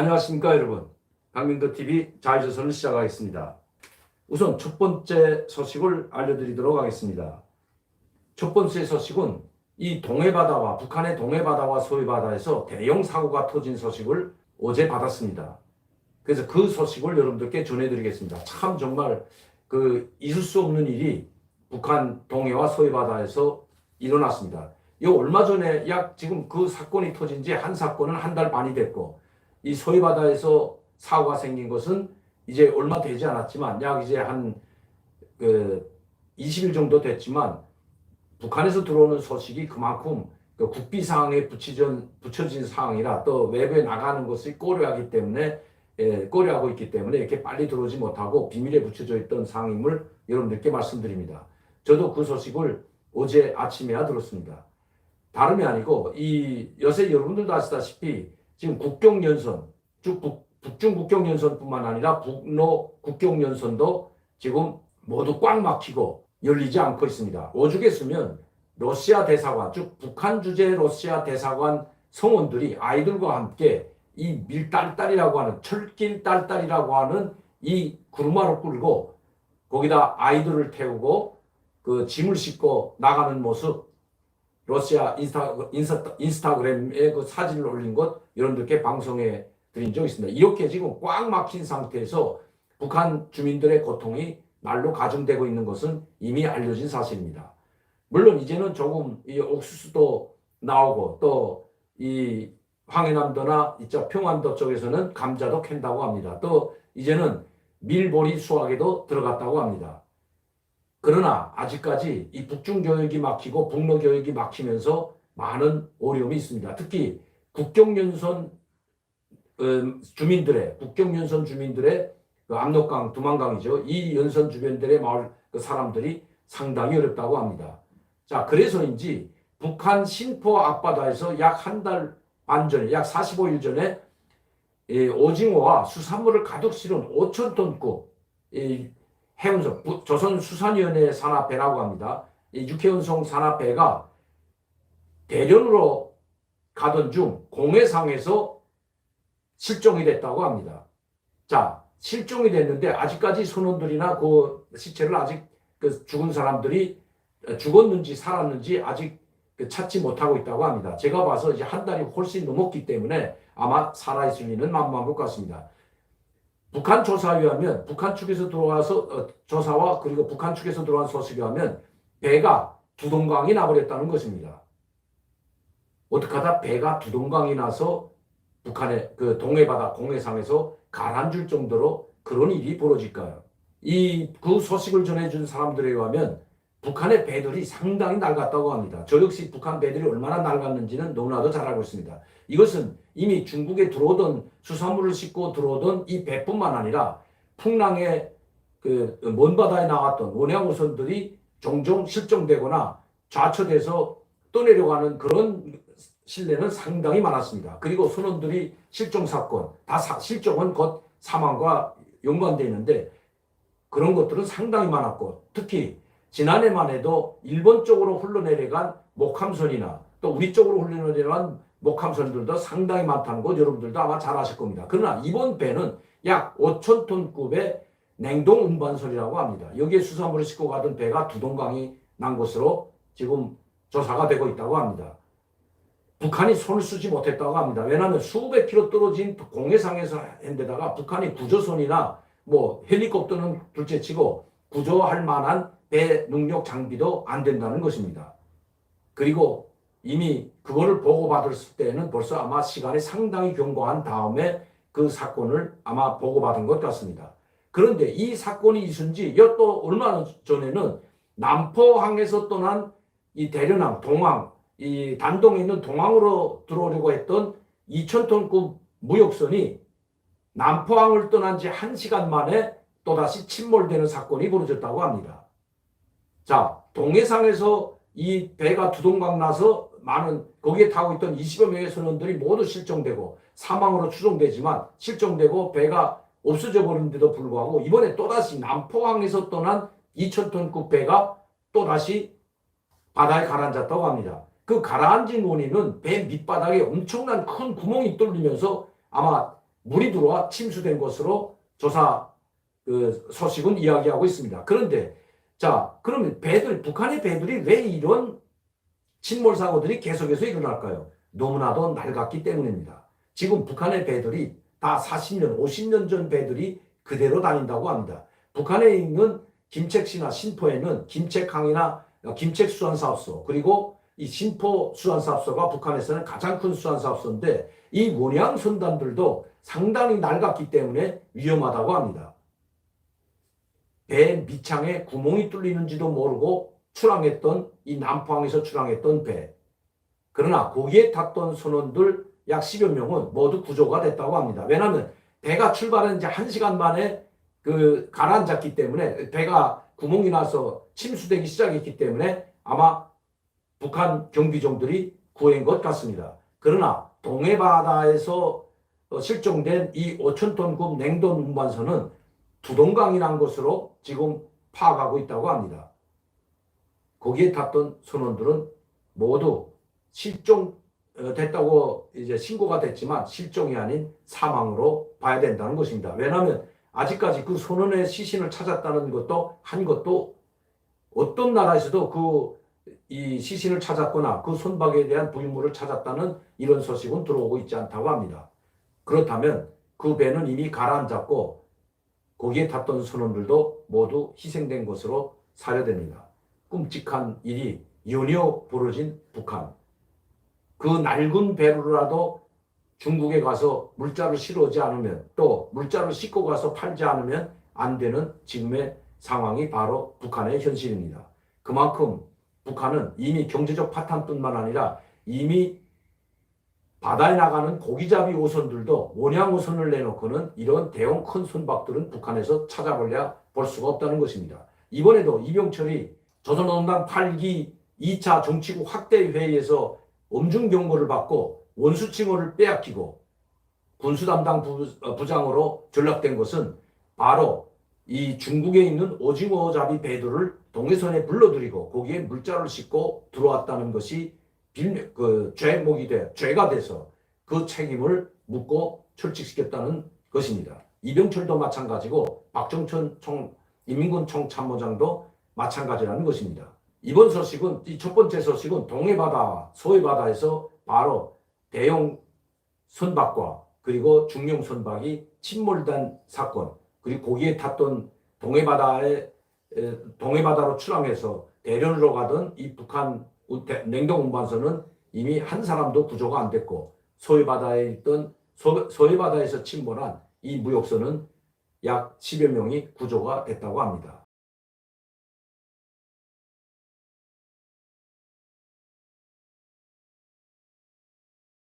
안녕하십니까 여러분 강민도 TV 자유조선을 시작하겠습니다. 우선 첫 번째 소식을 알려드리도록 하겠습니다. 첫 번째 소식은 이 동해바다와 북한의 동해바다와 소해바다에서 대형 사고가 터진 소식을 어제 받았습니다. 그래서 그 소식을 여러분들께 전해드리겠습니다. 참 정말 그 있을 수 없는 일이 북한 동해와 소해바다에서 일어났습니다. 이 얼마 전에 약 지금 그 사건이 터진 지 한 사건은 한 달 반이 됐고 이 소해바다에서 사고가 생긴 것은 이제 얼마 되지 않았지만 약 이제 한그 20일 정도 됐지만 북한에서 들어오는 소식이 그만큼 그 국비 상황에 붙이전, 붙여진 상황이라 또 외부에 나가는 것을 고려하기 때문에 예, 고려하고 있기 때문에 이렇게 빨리 들어오지 못하고 비밀에 붙여져 있던 상황임을 여러분들께 말씀드립니다. 저도 그 소식을 어제 아침에야 들었습니다. 다름이 아니고 이 요새 여러분들도 아시다시피 지금 국경 연선, 쭉 북, 북중 국경 연선뿐만 아니라 북로 국경 연선도 지금 모두 꽉 막히고 열리지 않고 있습니다. 오죽에 쓰면 러시아 대사관, 즉 북한 주재 러시아 대사관 성원들이 아이들과 함께 이 밀딸딸이라고 하는 철길 딸딸이라고 하는 이 구르마를 끌고 거기다 아이들을 태우고 그 짐을 싣고 나가는 모습 러시아 인스타, 인스타, 인스타그램에 그 사진을 올린 것 여러분들께 방송해 드린 적이 있습니다. 이렇게 지금 꽉 막힌 상태에서 북한 주민들의 고통이 날로 가중되고 있는 것은 이미 알려진 사실입니다. 물론 이제는 조금 이 옥수수도 나오고 또 이 황해남도나 이쪽 평안도 쪽에서는 감자도 캔다고 합니다. 또 이제는 밀보리 수확에도 들어갔다고 합니다. 그러나 아직까지 이 북중 교역이 막히고 북로 교역이 막히면서 많은 어려움이 있습니다. 특히 국경연선 음, 주민들의 국경연선 주민들의 그 압록강, 두만강이죠. 이 연선 주변들의 마을 그 사람들이 상당히 어렵다고 합니다. 자, 그래서인지 북한 신포 앞바다에서 약 한 달 반 전에, 약 45일 전에 이 오징어와 수산물을 가득 실은 5천 톤급 부- 조선수산위원회 산하배라고 합니다. 이 육해운송 산하배가 대련으로 가던 중 공해상에서 실종이 됐다고 합니다. 자, 실종이 됐는데 아직까지 선원들이나 그 시체를 아직 그 죽은 사람들이 죽었는지 살았는지 아직 그 찾지 못하고 있다고 합니다. 제가 봐서 이제 한 달이 훨씬 넘었기 때문에 아마 살아있을 리는 만무한 것 같습니다. 북한 조사에 의하면 북한 측에서 들어와서 어, 조사와 그리고 북한 측에서 들어온 소식에 의하면 배가 두동강이 나버렸다는 것입니다. 어떻게 하다 배가 두동강이 나서 북한의 그 동해바다 공해상에서 가라앉을 정도로 그런 일이 벌어질까요? 이 그 소식을 전해준 사람들에 의하면 북한의 배들이 상당히 낡았다고 합니다. 저 역시 북한 배들이 얼마나 낡았는지는 너무나도 잘 알고 있습니다. 이것은 이미 중국에 들어오던 수산물을 싣고 들어오던 이 배뿐만 아니라 풍랑의 그 먼 바다에 나갔던 원양우선들이 종종 실종되거나 좌초돼서 떠내려가는 그런 신뢰는 상당히 많았습니다. 그리고 선원들이 실종 사건, 다 사- 실종은 곧 사망과 연관되어 있는데 그런 것들은 상당히 많았고 특히 지난해만 해도 일본 쪽으로 흘러내려간 목함선이나 또 우리 쪽으로 흘러내려간 목함선들도 상당히 많다는 것 여러분들도 아마 잘 아실 겁니다. 그러나 이번 배는 약 5천 톤급의 냉동 운반선이라고 합니다. 여기에 수산물을 싣고 가던 배가 두동강이 난 것으로 지금 조사가 되고 있다고 합니다. 북한이 손을 쓰지 못했다고 합니다. 왜냐하면 수백 킬로 떨어진 공해상에서 한데다가 북한이 구조선이나 뭐 헬리콥터는 둘째치고 구조할 만한 배 능력 장비도 안 된다는 것입니다. 그리고 이미 그거를 보고받았을 때는 벌써 아마 시간이 상당히 경과한 다음에 그 사건을 아마 보고받은 것 같습니다. 그런데 이 사건이 있은 지또 얼마 전에는 남포항에서 떠난 이 대련항, 동항, 이 단동에 있는 동항으로 들어오려고 했던 2,000톤급 무역선이 남포항을 떠난 지 1시간 만에 또다시 침몰되는 사건이 벌어졌다고 합니다. 자, 동해상에서 이 배가 두동강 나서 많은 거기에 타고 있던 20여 명의 선원들이 모두 실종되고 사망으로 추정되지만 실종되고 배가 없어져 버린데도 불구하고 이번에 또다시 남포항에서 떠난 2,000톤급 배가 또다시 바다에 가라앉았다고 합니다. 그 가라앉은 원인은 배 밑바닥에 엄청난 큰 구멍이 뚫리면서 아마 물이 들어와 침수된 것으로 조사 그 소식은 이야기하고 있습니다. 그런데 자 그러면 배들 북한의 배들이 왜 이런 침몰 사고들이 계속해서 일어날까요? 너무나도 낡았기 때문입니다. 지금 북한의 배들이 다 40년, 50년 전 배들이 그대로 다닌다고 합니다. 북한에 있는 김책시나 신포에는 김책항이나 김책수산사업소 그리고 이 신포 수산사업소가 북한에서는 가장 큰 수산사업소인데 이 원양 선단들도 상당히 낡았기 때문에 위험하다고 합니다. 배 밑창에 구멍이 뚫리는지도 모르고 출항했던 이 남포항에서 출항했던 배. 그러나 거기에 탔던 선원들 약 10여 명은 모두 구조가 됐다고 합니다. 왜냐하면 배가 출발한 이제 1시간 만에 그 가라앉았기 때문에 배가 구멍이 나서 침수되기 시작했기 때문에 아마 북한 경비종들이 구해인 것 같습니다. 그러나 동해바다에서 어, 실종된 이 5천톤급 냉동 운반선은 두동강이라는 것으로 지금 파악하고 있다고 합니다. 거기에 탔던 선원들은 모두 실종 어, 됐다고 이제 신고가 됐지만 실종이 아닌 사망으로 봐야 된다는 것입니다. 왜냐하면 아직까지 그 선원의 시신을 찾았다는 것도 한 것도 어떤 나라에서도 그 이 시신을 찾았거나 그 손박에 대한 부인물을 찾았다는 이런 소식은 들어오고 있지 않다고 합니다. 그렇다면 그 배는 이미 가라앉았고 거기에 탔던 선원들도 모두 희생된 것으로 사료됩니다. 끔찍한 일이 연이어 벌어진 북한. 그 낡은 배로라도 중국에 가서 물자를 실어오지 않으면 또 물자를 싣고 가서 팔지 않으면 안 되는 지금의 상황이 바로 북한의 현실입니다. 그만큼 북한은 이미 경제적 파탄뿐만 아니라 이미 바다에 나가는 고기잡이 오선들도 원양 오선을 내놓고는 이런 대형 큰 선박들은 북한에서 찾아볼려 볼 수가 없다는 것입니다. 이번에도 이병철이 조선노동당 8기 2차 정치국 확대 회의에서 엄중 경고를 받고 원수 칭호를 빼앗기고 군수 담당 부, 어, 부장으로 전락된 것은 바로 이 중국에 있는 오징어 잡이 배들을 동해선에 불러들이고 거기에 물자를 싣고 들어왔다는 것이 빌, 그 죄목이 돼 죄가 돼서 그 책임을 묻고 철칙시켰다는 것입니다. 이병철도 마찬가지고 박정천 총 인민군 총참모장도 마찬가지라는 것입니다. 이번 소식은 이 첫 번째 소식은 동해바다와 서해바다에서 바로 대형 선박과 그리고 중형 선박이 침몰된 사건 그리고 거기에 탔던 동해바다에 에, 동해바다로 출항해서 대련으로 가던 이 북한 냉동 운반선은 이미 한 사람도 구조가 안 됐고 서해바다에 있던 서, 서해바다에서 침몰한 이 무역선은 약 10여 명이 구조가 됐다고 합니다.